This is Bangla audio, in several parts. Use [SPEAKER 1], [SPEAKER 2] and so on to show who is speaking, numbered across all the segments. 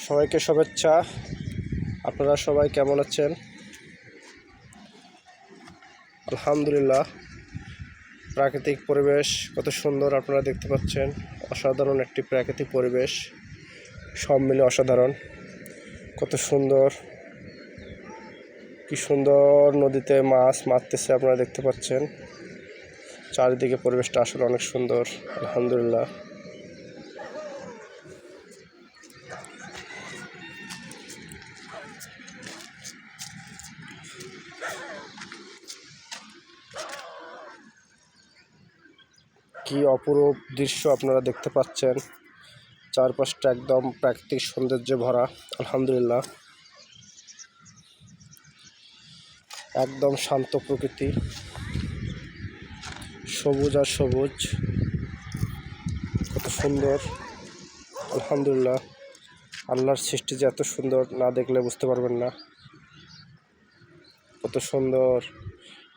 [SPEAKER 1] সবাইকে শুভেচ্ছা। আপনারা সবাই কেমন আছেন? আলহামদুলিল্লাহ। প্রাকৃতিক পরিবেশ কত সুন্দর আপনারা দেখতে পাচ্ছেন। অসাধারণ একটি প্রাকৃতিক পরিবেশ। সব মিলে অসাধারণ। কত সুন্দর। কি সুন্দর নদীতে মাছ মারতেছে আপনারা দেখতে পাচ্ছেন। চারিদিকে পরিবেশটা আসলে অনেক সুন্দর। আলহামদুলিল্লাহ। কি অপরূপ দৃশ্য আপনারা দেখতে পাচ্ছেন। চারপাশটা একদম প্রাকৃতিক সৌন্দর্যে ভরা, আলহামদুলিল্লাহ। একদম শান্ত প্রকৃতি। সবুজ আর সবুজ। কত সুন্দর। আলহামদুলিল্লাহ। আল্লাহর সৃষ্টি যে এত সুন্দর না দেখলে বুঝতে পারবেন না। কত সুন্দর।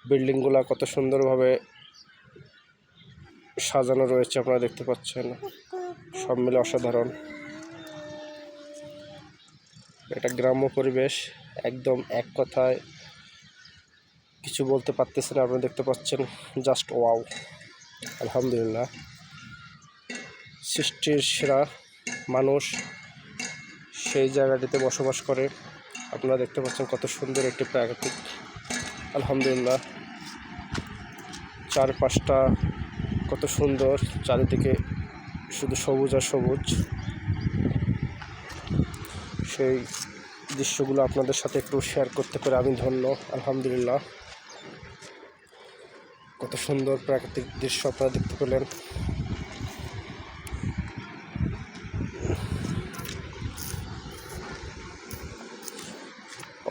[SPEAKER 1] বিল্ডিংগুলা কত সুন্দরভাবে সাজানো রয়েছে, আপনারা দেখতে পাচ্ছেন। সব মিলে অসাধারণ। এটা গ্রাম্য পরিবেশ, একদম এক কথায় কিছু বলতে পারতেছেন আপনারা দেখতে পাচ্ছেন জাস্ট ওয়াও আলহামদুলিল্লাহ। সৃষ্টির সেরা মানুষ সেই জায়গাটিতে বসবাস করে। আপনারা দেখতে পাচ্ছেন কত সুন্দর একটি প্রাকৃতিক। আলহামদুলিল্লাহ। চারপাশটা কত সুন্দর চারিদিকে শুধু সবুজ আর সবুজ। সেই দৃশ্যগুলো আপনাদের সাথে একটু শেয়ার করতে পেরে আমি ধন্য, আলহামদুলিল্লাহ। কত সুন্দর প্রাকৃতিক দৃশ্য আপনারা দেখতে পেলেন।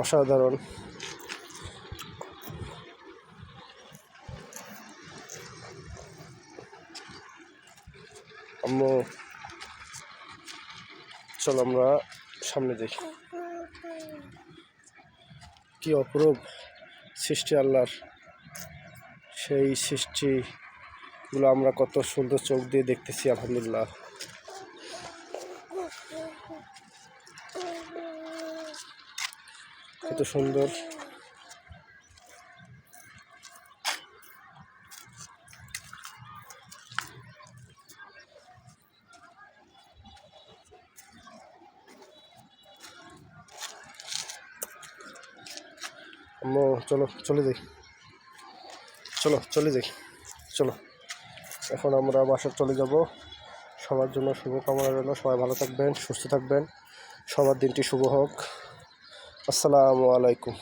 [SPEAKER 1] অসাধারণ। আম্মু চলো আমরা সামনে দেখি। কি অপরূপ সৃষ্টি আল্লাহর। সেই সৃষ্টিগুলো আমরা কত সুন্দর চোখ দিয়ে দেখতেছি, আলহামদুলিল্লাহ। কত সুন্দর। চলো, চলে যাই। চলো, চলে যাই। চলো। এখন আমরা বাসা চলে যাব। সবার জন্য শুভকামনা রইল। সবাই ভালো থাকবেন, সুস্থ থাকবেন। সবার দিনটি শুভ হোক। আসসালামু আলাইকুম।